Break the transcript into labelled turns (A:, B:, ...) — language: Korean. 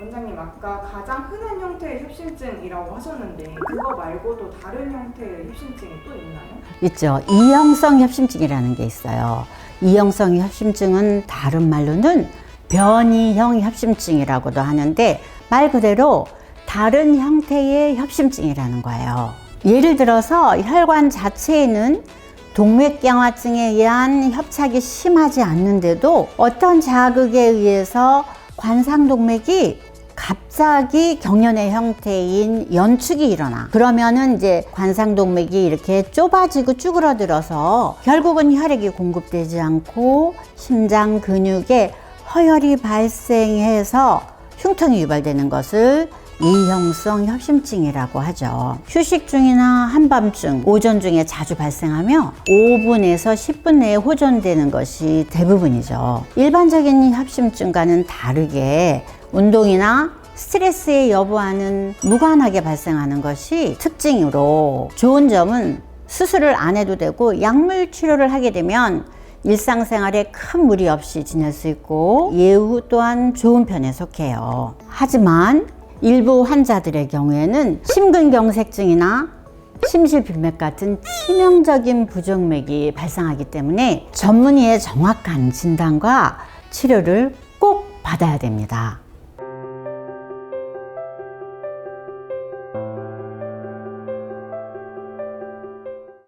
A: 원장님 아까 가장 흔한 형태의 협심증이라고 하셨는데 그거 말고도 다른 형태의 협심증이 또 있나요?
B: 있죠. 이형성 협심증이라는 게 있어요. 이형성 협심증은 다른 말로는 변이형 협심증이라고도 하는데 말 그대로 다른 형태의 협심증이라는 거예요. 예를 들어서 혈관 자체에는 동맥경화증에 의한 협착이 심하지 않는데도 어떤 자극에 의해서 관상동맥이 갑자기 경련의 형태인 연축이 일어나. 그러면은 이제 관상동맥이 이렇게 좁아지고 쭈그러들어서 결국은 혈액이 공급되지 않고 심장 근육에 허혈이 발생해서 흉통이 유발되는 것을 이형성 협심증이라고 하죠. 휴식 중이나 한밤중, 오전 중에 자주 발생하며 5분에서 10분 내에 호전되는 것이 대부분이죠. 일반적인 협심증과는 다르게 운동이나 스트레스에 여부와는 무관하게 발생하는 것이 특징으로 좋은 점은 수술을 안 해도 되고 약물 치료를 하게 되면 일상생활에 큰 무리 없이 지낼 수 있고 예후 또한 좋은 편에 속해요. 하지만 일부 환자들의 경우에는 심근경색증이나 심실빈맥 같은 치명적인 부정맥이 발생하기 때문에 전문의의 정확한 진단과 치료를 꼭 받아야 됩니다.